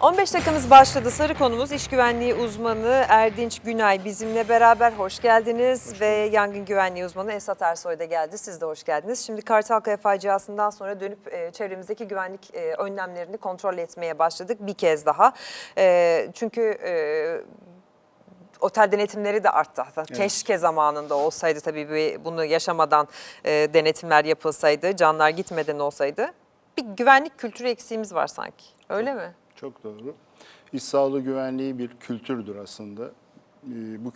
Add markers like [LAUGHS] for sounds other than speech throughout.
15 dakikamız başladı. Sarı konumuz iş güvenliği uzmanı Erdinç Günay bizimle beraber. Hoş geldiniz ve yangın güvenliği uzmanı Esat Ersoy da geldi. Siz de hoş geldiniz. Şimdi Kartalkaya faciasından sonra dönüp e, çevremizdeki güvenlik e, önlemlerini kontrol etmeye başladık bir kez daha. E, çünkü e, otel denetimleri de arttı. Keşke zamanında olsaydı tabii bir- bunu yaşamadan e, denetimler yapılsaydı, canlar gitmeden olsaydı. Bir güvenlik kültürü eksiğimiz var sanki. Öyle mi? Çok doğru. İş sağlığı güvenliği bir kültürdür aslında. Ee, Bu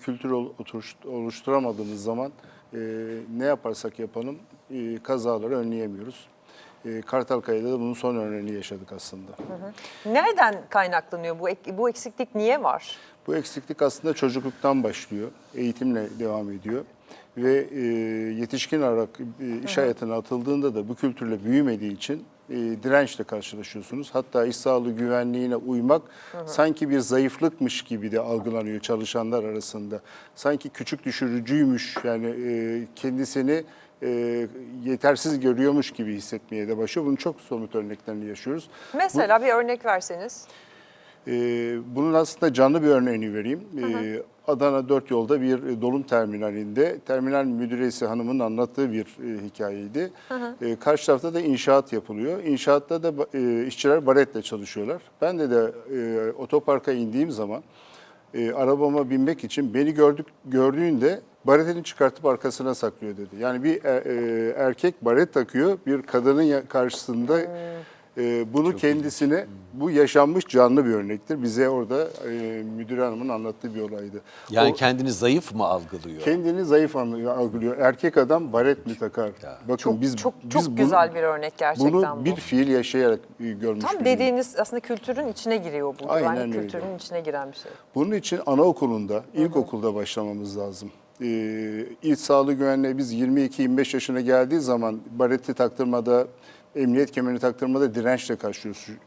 oturuş- oluşturamadığımız zaman e, ne yaparsak yapalım e, kazaları önleyemiyoruz. E, Kartalkaya'da da bunun son örneğini yaşadık aslında. Nereden kaynaklanıyor bu bu eksiklik niye var? Bu eksiklik aslında çocukluktan başlıyor, eğitimle devam ediyor ve e, yetişkin olarak e, iş hayatına atıldığında da bu kültürle büyümediği için e, dirençle karşılaşıyorsunuz. Hatta iş sağlığı güvenliğine uymak sanki bir zayıflıkmış gibi de algılanıyor çalışanlar arasında. Sanki küçük düşürücüymüş yani e, kendisini e, yetersiz görüyormuş gibi hissetmeye de başlıyor. Bunun çok somut örneklerini yaşıyoruz. Mesela bir örnek verseniz. Bunun aslında canlı bir örneğini vereyim. Ee, Adana Dört Yolda bir e, dolum terminalinde terminal müdüresi hanımın anlattığı bir e, hikayeydi. Ee, karşı tarafta da inşaat yapılıyor. İnşaatta da e, işçiler baretle çalışıyorlar. Ben de de e, otoparka indiğim zaman e, arabama binmek için beni gördük gördüğünde baretini çıkartıp arkasına saklıyor dedi. Yani bir e- e, erkek baret takıyor, bir kadının karşısında e, bunu kendisine bu yaşanmış canlı bir örnektir. Bize orada e, müdür hanımın anlattığı bir olaydı. Yani O kendini zayıf mı algılıyor? kendini zayıf algılıyor. Erkek adam baret mi takar? Bakın Çok biz çok biz çok bunu- güzel bir örnek gerçekten Bunu bu. bir fiil yaşayarak e, görmüş. Tam dediğiniz aslında kültürün içine giriyor bu. Aynen öyle. kültürünün içine giren bir şey. Bunun için anaokulunda, ilkokulda başlamamız lazım. Ee, İl sağlığı güvenliği biz 22-25 yaşına geldiği zaman bareti taktırmada, emniyet kemerini taktırmada dirençle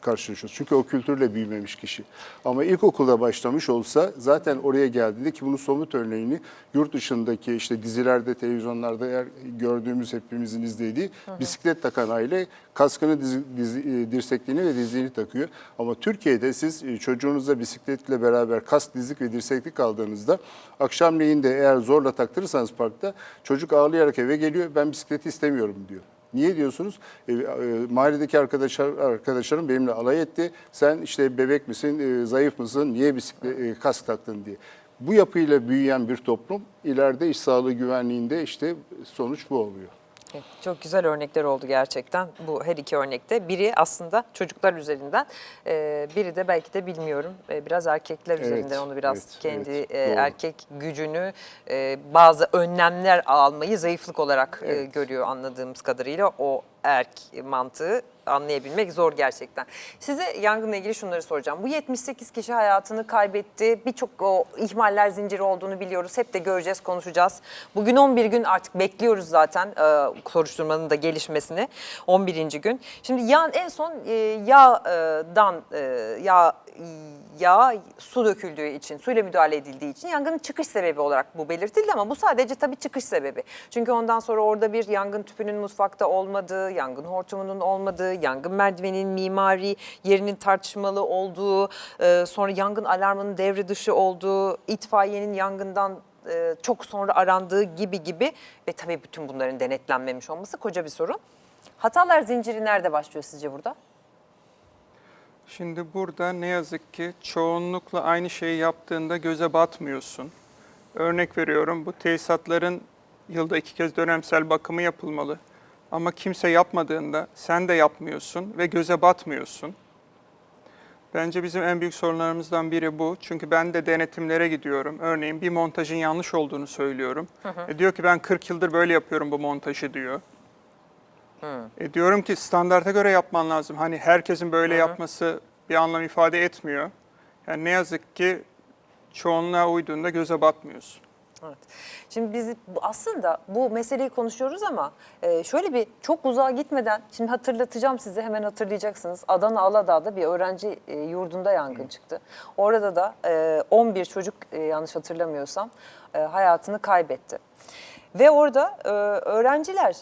karşılaşıyoruz. Çünkü o kültürle büyümemiş kişi. Ama ilkokulda başlamış olsa zaten oraya geldiğinde ki bunun somut örneğini yurt dışındaki işte dizilerde, televizyonlarda eğer gördüğümüz hepimizin izlediği bisiklet takan aile kaskını, dizi, dizi- e, dirsekliğini ve dizliğini takıyor. Ama Türkiye'de siz e, çocuğunuza bisikletle beraber kask, dizlik ve dirseklik aldığınızda akşamleyin de eğer zorla taktırırsanız parkta çocuk ağlayarak eve geliyor ben bisikleti istemiyorum diyor. Niye diyorsunuz? E, e, mahalledeki arkadaşlar arkadaşlarım benimle alay etti. Sen işte bebek misin, e, zayıf mısın, niye bisiklet e, kask taktın diye. Bu yapıyla büyüyen bir toplum ileride iş sağlığı güvenliğinde işte sonuç bu oluyor. Çok güzel örnekler oldu gerçekten bu her iki örnekte. Biri aslında çocuklar üzerinden, e, biri de belki de bilmiyorum e, biraz erkekler Evet, üzerinden onu biraz evet, kendi evet, e, erkek gücünü e, bazı önlemler almayı zayıflık olarak e, Evet. görüyor anladığımız kadarıyla o erk mantığı anlayabilmek zor gerçekten. Size yangınla ilgili şunları soracağım. Bu 78 kişi hayatını kaybetti. Birçok o ihmaller zinciri olduğunu biliyoruz. Hep de göreceğiz, konuşacağız. Bugün 11 gün artık bekliyoruz zaten e, soruşturmanın da gelişmesini. 11. gün. Şimdi yağ, en son e, yağdan e, yağ yağ su döküldüğü için, suyla müdahale edildiği için yangının çıkış sebebi olarak bu belirtildi ama bu sadece tabii çıkış sebebi. Çünkü ondan sonra orada bir yangın tüpünün mutfakta olmadığı, yangın hortumunun olmadığı, yangın merdiveninin mimari yerinin tartışmalı olduğu, e, sonra yangın alarmının devre dışı olduğu, itfaiyenin yangından e, çok sonra arandığı gibi gibi ve tabii bütün bunların denetlenmemiş olması koca bir sorun. Hatalar zinciri nerede başlıyor sizce burada? Şimdi burada ne yazık ki çoğunlukla aynı şeyi yaptığında göze batmıyorsun. Örnek veriyorum bu tesisatların yılda iki kez dönemsel bakımı yapılmalı. Ama kimse yapmadığında sen de yapmıyorsun ve göze batmıyorsun. Bence bizim en büyük sorunlarımızdan biri bu. Çünkü ben de denetimlere gidiyorum. Örneğin bir montajın yanlış olduğunu söylüyorum. E diyor ki ben 40 yıldır böyle yapıyorum bu montajı diyor. E diyorum ki standarta göre yapman lazım. Hani herkesin böyle yapması bir anlam ifade etmiyor. Yani ne yazık ki çoğunluğa uyduğunda göze batmıyorsun. Evet. Şimdi biz aslında bu meseleyi konuşuyoruz ama e, şöyle bir çok uzağa gitmeden şimdi hatırlatacağım size hemen hatırlayacaksınız. Adana Aladağ'da bir öğrenci e, yurdunda yangın çıktı. Orada da e, 11 çocuk e, yanlış hatırlamıyorsam hayatını kaybetti. Ve orada öğrenciler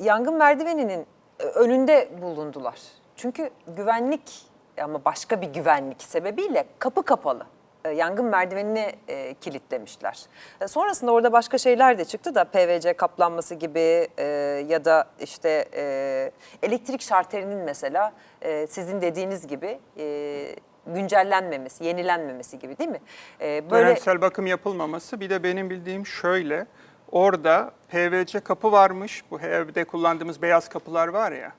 yangın merdiveninin önünde bulundular. Çünkü güvenlik ama başka bir güvenlik sebebiyle kapı kapalı. E, Yangın merdivenini e, kilitlemişler. E, sonrasında orada başka şeyler de çıktı da PVC kaplanması gibi e, ya da işte e, elektrik şarterinin mesela e, sizin dediğiniz gibi e, güncellenmemesi, yenilenmemesi gibi değil mi? E, böyle Dönemsel bakım yapılmaması. Bir de benim bildiğim şöyle. Orada PVC kapı varmış. Bu evde kullandığımız beyaz kapılar var ya.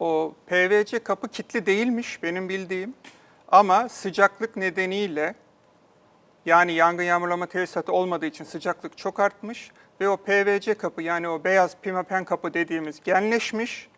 O PVC kapı kilitli değilmiş benim bildiğim. Ama sıcaklık nedeniyle yani yangın yağmurlama tesisatı olmadığı için sıcaklık çok artmış ve o PVC kapı yani o beyaz pimapen kapı dediğimiz genleşmiş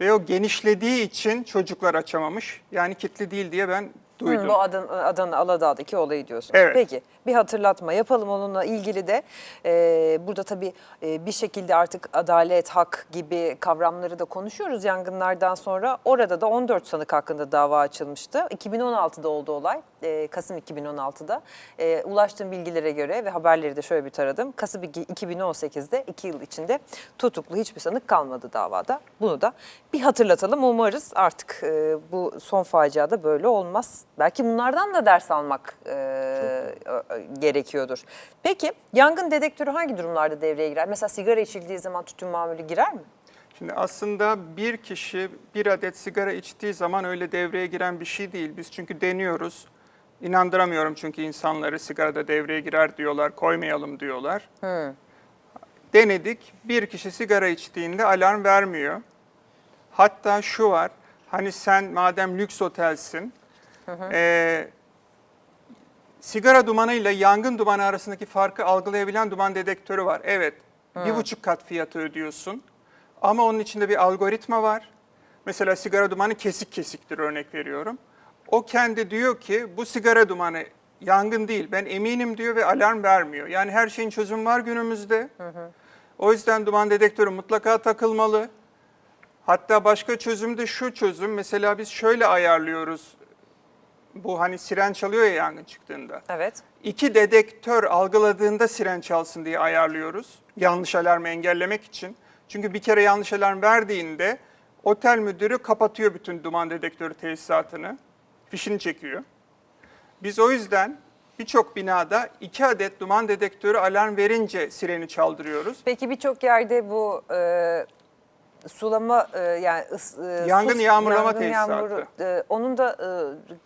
ve o genişlediği için çocuklar açamamış. Yani kilitli değil diye ben duydum. Hı, bu Adana, Adana Aladağ'daki olayı diyorsunuz. Evet. Peki bir hatırlatma yapalım onunla ilgili de. Ee, burada tabii e, bir şekilde artık adalet, hak gibi kavramları da konuşuyoruz yangınlardan sonra. Orada da 14 sanık hakkında dava açılmıştı. 2016'da oldu olay. Ee, Kasım 2016'da. Ee, ulaştığım bilgilere göre ve haberleri de şöyle bir taradım. Kasım 2018'de 2 yıl içinde tutuklu hiçbir sanık kalmadı davada. Bunu da bir hatırlatalım. Umarız artık e, bu son faciada böyle olmaz. Belki bunlardan da ders almak e, ö- gerekiyordur. Peki yangın dedektörü hangi durumlarda devreye girer? Mesela sigara içildiği zaman tütün mamülü girer mi? Şimdi aslında bir kişi bir adet sigara içtiği zaman öyle devreye giren bir şey değil. Biz çünkü deniyoruz. İnandıramıyorum çünkü insanları sigarada devreye girer diyorlar, koymayalım diyorlar. Denedik. Bir kişi sigara içtiğinde alarm vermiyor. Hatta şu var. Hani sen madem lüks otelsin, eee, sigara dumanıyla yangın dumanı arasındaki farkı algılayabilen duman dedektörü var. Evet, bir buçuk kat fiyatı ödüyorsun. Ama onun içinde bir algoritma var. Mesela sigara dumanı kesik kesiktir örnek veriyorum. O kendi diyor ki bu sigara dumanı yangın değil ben eminim diyor ve alarm vermiyor. Yani her şeyin çözümü var günümüzde. O yüzden duman dedektörü mutlaka takılmalı. Hatta başka çözüm de şu çözüm. Mesela biz şöyle ayarlıyoruz. Bu hani siren çalıyor ya yangın çıktığında. Evet. İki dedektör algıladığında siren çalsın diye ayarlıyoruz. Yanlış alarmı engellemek için. Çünkü bir kere yanlış alarm verdiğinde otel müdürü kapatıyor bütün duman dedektörü tesisatını. Fişini çekiyor. Biz o yüzden birçok binada iki adet duman dedektörü alarm verince sireni çaldırıyoruz. Peki birçok yerde bu e, sulama e, yani ıs- e, Yangın su- yağmurlama yangın tesisatı. yağmuru, e, onun da e,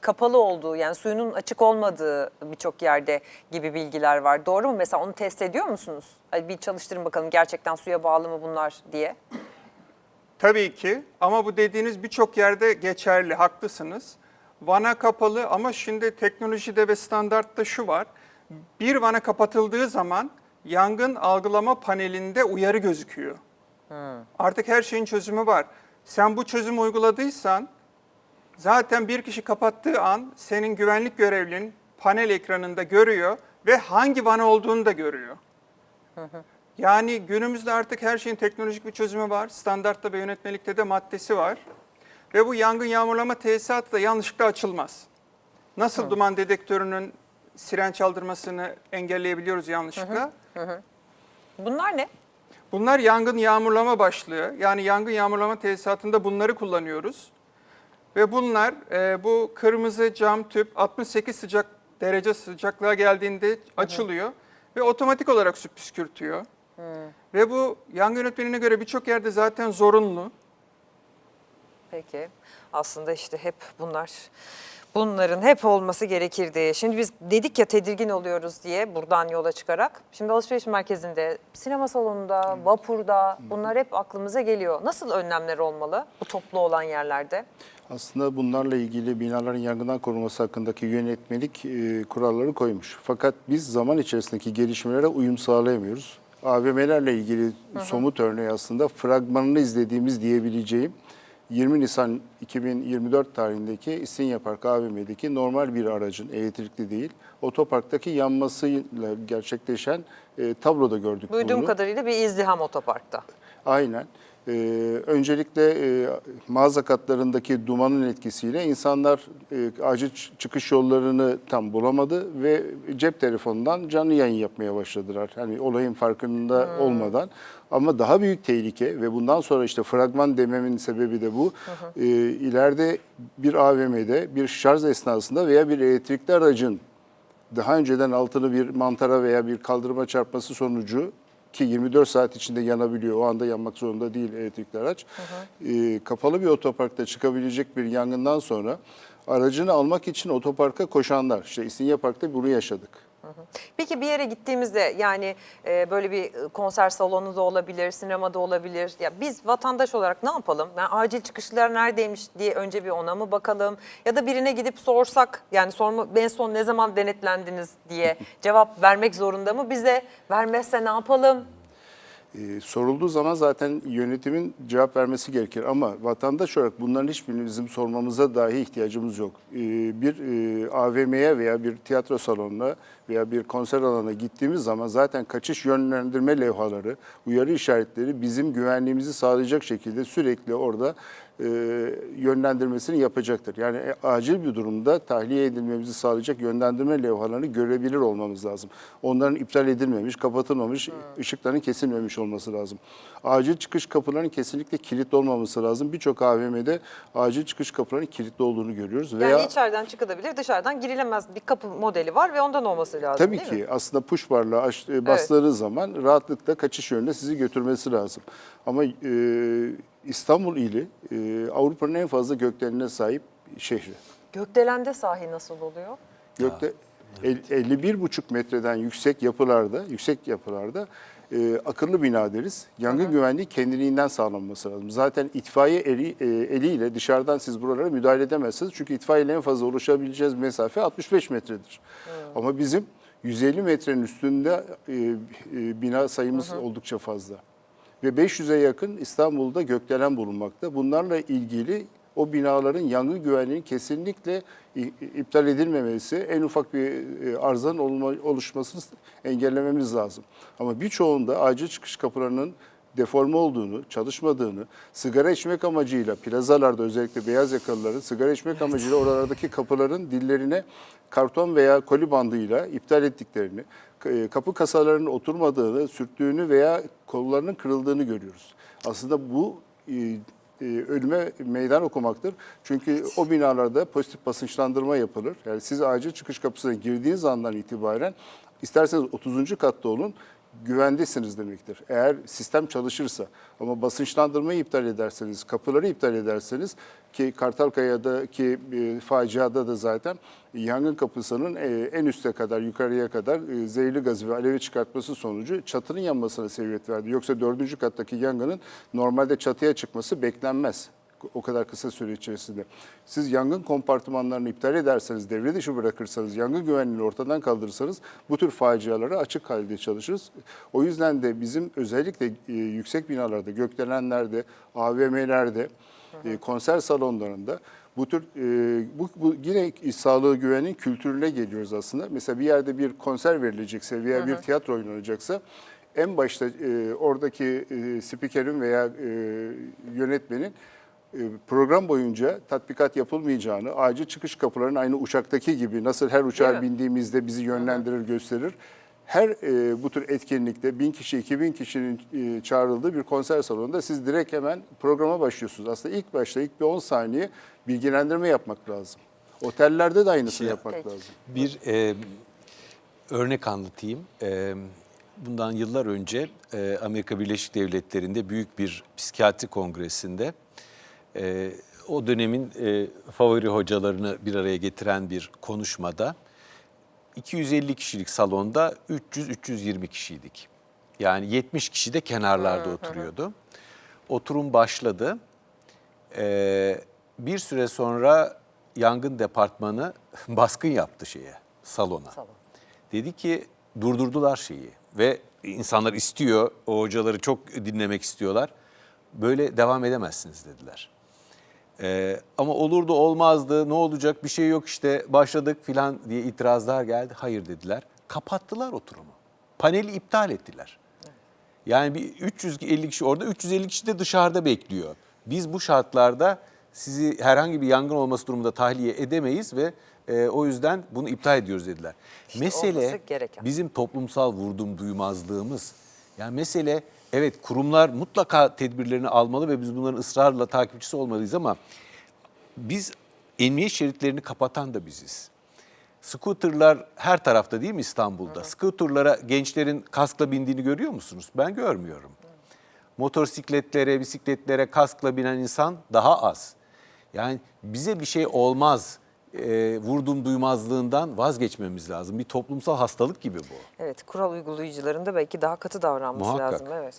kapalı olduğu yani suyunun açık olmadığı birçok yerde gibi bilgiler var. Doğru mu? Mesela onu test ediyor musunuz? Hadi bir çalıştırın bakalım gerçekten suya bağlı mı bunlar diye. Tabii ki ama bu dediğiniz birçok yerde geçerli, haklısınız. Vana kapalı ama şimdi teknolojide ve standartta şu var. Bir vana kapatıldığı zaman yangın algılama panelinde uyarı gözüküyor. Artık her şeyin çözümü var. Sen bu çözümü uyguladıysan zaten bir kişi kapattığı an senin güvenlik görevlin panel ekranında görüyor ve hangi vana olduğunu da görüyor. Yani günümüzde artık her şeyin teknolojik bir çözümü var. Standartta ve yönetmelikte de maddesi var. Ve bu yangın yağmurlama tesisatı da yanlışlıkla açılmaz. Nasıl duman dedektörünün siren çaldırmasını engelleyebiliyoruz yanlışlıkla? Bunlar ne? Bunlar yangın yağmurlama başlığı. Yani yangın yağmurlama tesisatında bunları kullanıyoruz. Ve bunlar e, bu kırmızı cam tüp 68 sıcak derece sıcaklığa geldiğinde açılıyor ve otomatik olarak su püskürtüyor. Ve bu yangın yönetmenine göre birçok yerde zaten zorunlu. Peki. Aslında işte hep bunlar bunların hep olması gerekirdi. Şimdi biz dedik ya tedirgin oluyoruz diye buradan yola çıkarak. Şimdi alışveriş merkezinde, sinema salonunda, vapurda bunlar hep aklımıza geliyor. Nasıl önlemler olmalı bu toplu olan yerlerde? Aslında bunlarla ilgili binaların yangından korunması hakkındaki yönetmelik e, kuralları koymuş. Fakat biz zaman içerisindeki gelişmelere uyum sağlayamıyoruz. AVM'lerle ilgili somut örneği aslında fragmanını izlediğimiz diyebileceğim 20 Nisan 2024 tarihindeki İstinye Park AVM'deki normal bir aracın elektrikli değil otoparktaki yanmasıyla gerçekleşen e, tabloda gördük Duyduğum bunu. kadarıyla bir izdiham otoparkta. Aynen. Ee, öncelikle e, mağaza katlarındaki dumanın etkisiyle insanlar e, acil çıkış yollarını tam bulamadı ve cep telefonundan canlı yayın yapmaya başladılar. Hani olayın farkında olmadan. Ama daha büyük tehlike ve bundan sonra işte fragman dememin sebebi de bu. Ee, ileride bir AVM'de bir şarj esnasında veya bir elektrikli aracın daha önceden altını bir mantara veya bir kaldırıma çarpması sonucu ki 24 saat içinde yanabiliyor. O anda yanmak zorunda değil elektrikli araç. Ee, kapalı bir otoparkta çıkabilecek bir yangından sonra aracını almak için otoparka koşanlar. İşte İstinye Park'ta bunu yaşadık. Peki bir yere gittiğimizde yani e, böyle bir konser salonu da olabilir, sinemada olabilir. Ya biz vatandaş olarak ne yapalım? Yani acil çıkışlar neredeymiş diye önce bir ona mı bakalım? Ya da birine gidip sorsak yani sorma en son ne zaman denetlendiniz diye cevap vermek zorunda mı bize? Vermezse ne yapalım? Ee, sorulduğu zaman zaten yönetimin cevap vermesi gerekir ama vatandaş olarak bunların hiçbirini bizim sormamıza dahi ihtiyacımız yok. Ee, bir e, AVM'ye veya bir tiyatro salonuna veya bir konser alanına gittiğimiz zaman zaten kaçış yönlendirme levhaları, uyarı işaretleri bizim güvenliğimizi sağlayacak şekilde sürekli orada e, yönlendirmesini yapacaktır. Yani e, acil bir durumda tahliye edilmemizi sağlayacak yönlendirme levhalarını görebilir olmamız lazım. Onların iptal edilmemiş, kapatılmamış, ışıkların kesilmemiş olması lazım. Acil çıkış kapılarının kesinlikle kilitli olmaması lazım. Birçok AVM'de acil çıkış kapılarının kilitli olduğunu görüyoruz. Yani Veya içeriden çıkılabilir, dışarıdan girilemez bir kapı modeli var ve ondan olması lazım Tabii ki mi? aslında push barla e, bastığı zaman rahatlıkla kaçış yönüne sizi götürmesi lazım. Ama e, İstanbul ili e, Avrupa'nın en fazla gökdelenine sahip şehri. Gökdelende sahi nasıl oluyor? Gökte el- 51,5 metreden yüksek yapılarda, yüksek yapılarda e, akıllı bina deriz. Yangın güvenliği kendiliğinden sağlanması lazım. Zaten itfaiye eli, e, eliyle dışarıdan siz buralara müdahale edemezsiniz. Çünkü itfaiye en fazla ulaşabileceğiniz mesafe 65 metredir. Ama bizim 150 metrenin üstünde e, e, bina sayımız oldukça fazla. Ve 500'e yakın İstanbul'da gökdelen bulunmakta. Bunlarla ilgili o binaların yangın güvenliğinin kesinlikle iptal edilmemesi, en ufak bir e, arızanın oluşmasını engellememiz lazım. Ama birçoğunda acil çıkış kapılarının deforme olduğunu, çalışmadığını, sigara içmek amacıyla plazalarda özellikle beyaz yakalıların sigara içmek amacıyla oralardaki kapıların dillerine karton veya koli bandıyla iptal ettiklerini, kapı kasalarının oturmadığını, sürttüğünü veya kollarının kırıldığını görüyoruz. Aslında bu e, e, ölüme meydan okumaktır. Çünkü o binalarda pozitif basınçlandırma yapılır. Yani siz acil çıkış kapısına girdiğiniz andan itibaren isterseniz 30. katta olun güvendesiniz demektir. Eğer sistem çalışırsa ama basınçlandırmayı iptal ederseniz, kapıları iptal ederseniz ki Kartalkaya'daki e, faciada da zaten yangın kapısının e, en üste kadar, yukarıya kadar e, zehirli gazı ve alevi çıkartması sonucu çatının yanmasına sebebiyet verdi. Yoksa dördüncü kattaki yangının normalde çatıya çıkması beklenmez o kadar kısa süre içerisinde. Siz yangın kompartımanlarını iptal ederseniz, devre dışı bırakırsanız, yangın güvenliğini ortadan kaldırırsanız bu tür facialara açık halde çalışırız. O yüzden de bizim özellikle e, yüksek binalarda, gökdelenlerde, AVM'lerde, e, konser salonlarında bu tür e, bu, bu yine sağlığı güvenin kültürüne geliyoruz aslında. Mesela bir yerde bir konser verilecekse veya bir tiyatro oynanacaksa en başta e, oradaki e, spikerin veya e, yönetmenin program boyunca tatbikat yapılmayacağını, acil çıkış kapılarının aynı uçaktaki gibi nasıl her uçağa mi? bindiğimizde bizi yönlendirir, gösterir. Her e, bu tür etkinlikte 1000 kişi, 2000 kişinin e, çağrıldığı bir konser salonunda siz direkt hemen programa başlıyorsunuz. Aslında ilk başta ilk bir 10 saniye bilgilendirme yapmak lazım. Otellerde de aynısını Şey- yapmak Peki. lazım. Bir e, örnek anlatayım. E, bundan yıllar önce e, Amerika Birleşik Devletleri'nde büyük bir psikiyatri kongresinde e, o dönemin e, favori hocalarını bir araya getiren bir konuşmada 250 kişilik salonda 300-320 kişiydik. Yani 70 kişi de kenarlarda oturuyordu. Oturum başladı. Ee, bir süre sonra yangın departmanı [LAUGHS] baskın yaptı şeye, salona. Salon. Dedi ki durdurdular şeyi ve insanlar istiyor, o hocaları çok dinlemek istiyorlar. Böyle devam edemezsiniz dediler. Ee, ama olurdu olmazdı, ne olacak bir şey yok işte başladık filan diye itirazlar geldi. Hayır dediler. Kapattılar oturumu. Paneli iptal ettiler. Yani bir 350 kişi orada, 350 kişi de dışarıda bekliyor. Biz bu şartlarda sizi herhangi bir yangın olması durumunda tahliye edemeyiz ve e, o yüzden bunu iptal ediyoruz dediler. olması Mesele bizim toplumsal vurdum duymazlığımız. Yani mesele evet kurumlar mutlaka tedbirlerini almalı ve biz bunların ısrarla takipçisi olmalıyız ama biz emniyet şeritlerini kapatan da biziz. Scooterlar her tarafta değil mi İstanbul'da? Scooterlara gençlerin kaskla bindiğini görüyor musunuz? Ben görmüyorum. Motosikletlere, bisikletlere kaskla binen insan daha az. Yani bize bir şey olmaz. E, vurdum duymazlığından vazgeçmemiz lazım. Bir toplumsal hastalık gibi bu. Evet kural uygulayıcıların da belki daha katı davranması Muhakkak. lazım. Evet.